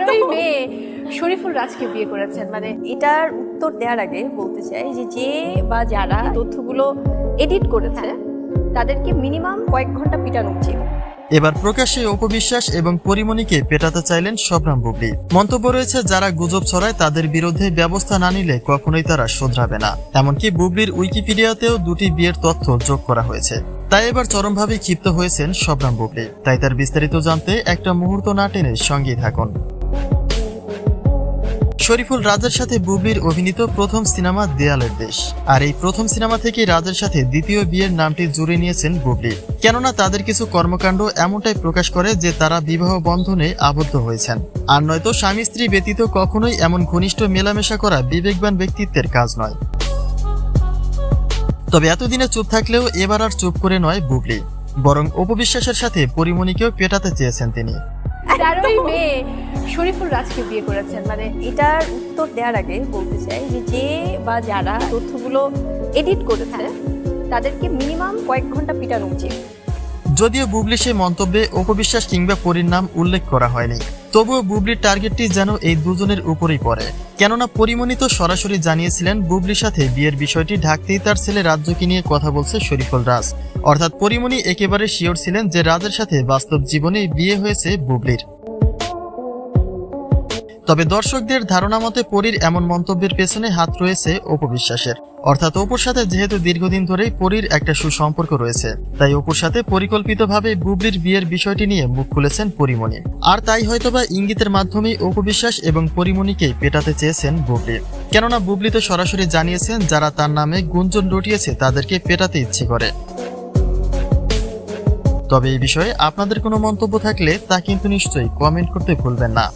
তেরোই মে শরীফুল রাজকে বিয়ে করেছেন। মানে এটার উত্তর দেওয়ার আগে বলতে চাই যে যে বা যারা তথ্যগুলো এডিট করেছে তাদেরকে মিনিমাম কয়েক ঘণ্টা পিটানো উচিত। এবার প্রকাশ্যে অপবিশ্বাস এবং পরিমণিকে পেটাতে চাইলেন সবরাম বুবলি। মন্তব্য রয়েছে যারা গুজব ছড়ায় তাদের বিরুদ্ধে ব্যবস্থা না নিলে কখনোই তারা শোধরাবে না। এমনকি বুবলির উইকিপিডিয়াতেও দুটি বিয়ের তথ্য যোগ করা হয়েছে। তাই এবার চরমভাবে ক্ষিপ্ত হয়েছেন সবরাম বুবলি। তাই তার বিস্তারিত জানতে একটা মুহূর্ত না টেনে সঙ্গেই থাকুন। শরীফুল রাজের সাথে বুবলির অভিনীত প্রথম সিনেমা দেয়ালের দেশ। আর এই প্রথম সিনেমা থেকে রাজের সাথে দ্বিতীয় বিয়ের নামটি জুড়ে নিয়েছেন বুবলি। কেননা তাদের কিছু কর্মকাণ্ড এমনটাই প্রকাশ করে যে তারা বিবাহ বন্ধনে আবদ্ধ হয়েছেন। আর নয়তো স্বামী স্ত্রী ব্যতীত কখনোই এমন ঘনিষ্ঠ মেলামেশা করা বিবেকবান ব্যক্তিত্বের কাজ নয়। তবে এতদিনে চুপ থাকলেও এবার আর চুপ করে নয় বুবলি। বরং অপবিশ্বাসের সাথে পরিমণিকেও পেটাতে চেয়েছেন তিনি। তেরোই মে শরীফুল রাজকে বিয়ে করেছেন। মানে এটার উত্তর দেওয়ার আগে বলতে চাই যে যে বা যারা তথ্যগুলো এডিট করেছে, তাদেরকে মিনিমাম কয়েক ঘণ্টা পিটানো উচিত। যদিও বুবলি সেই মন্তব্যে অপবিশ্বাস কিংবা পরীর নাম উল্লেখ করা হয়নি। তবুও বুবলির টার্গেটটি যেন এই দুজনের উপরেই পড়ে। কেননা পরিমণি তো সরাসরি জানিয়েছিলেন বুবলির সাথে বিয়ের বিষয়টি ঢাকতেই তার ছেলে রাজ্যকে নিয়ে কথা বলছে শরীফুল রাজ। অর্থাৎ পরিমণি একেবারে শিওর ছিলেন যে রাজের সাথে বাস্তব জীবনে বিয়ে হয়েছে বুবলির। তবে দর্শকদের ধারণা মতে পরীর এমন মন্তব্যের পেছনে হাত রয়েছে অপবিশ্বাসের অর্থাৎ অপুর সাথে যেহেতু দীর্ঘদিন ধরেই পরীর একটা সুসম্পর্ক রয়েছে, তাই অপুর সাথে পরিকল্পিতভাবে বুবলির বিয়ের বিষয়টি নিয়ে মুখ খুলেছেন পরিমণি। আর তাই হয়তোবা ইঙ্গিতের মাধ্যমেই অপবিশ্বাস এবং পরিমণিকে পেটাতে চেয়েছেন বুবলি। কেননা বুবলি তো সরাসরি জানিয়েছেন যারা তার নামে গুঞ্জন রটিয়েছে তাদেরকে পেটাতে ইচ্ছে করে। তবে এই বিষয়ে আপনাদের কোনো মন্তব্য থাকলে তা কিন্তু নিশ্চয়ই কমেন্ট করতে ভুলবেন না।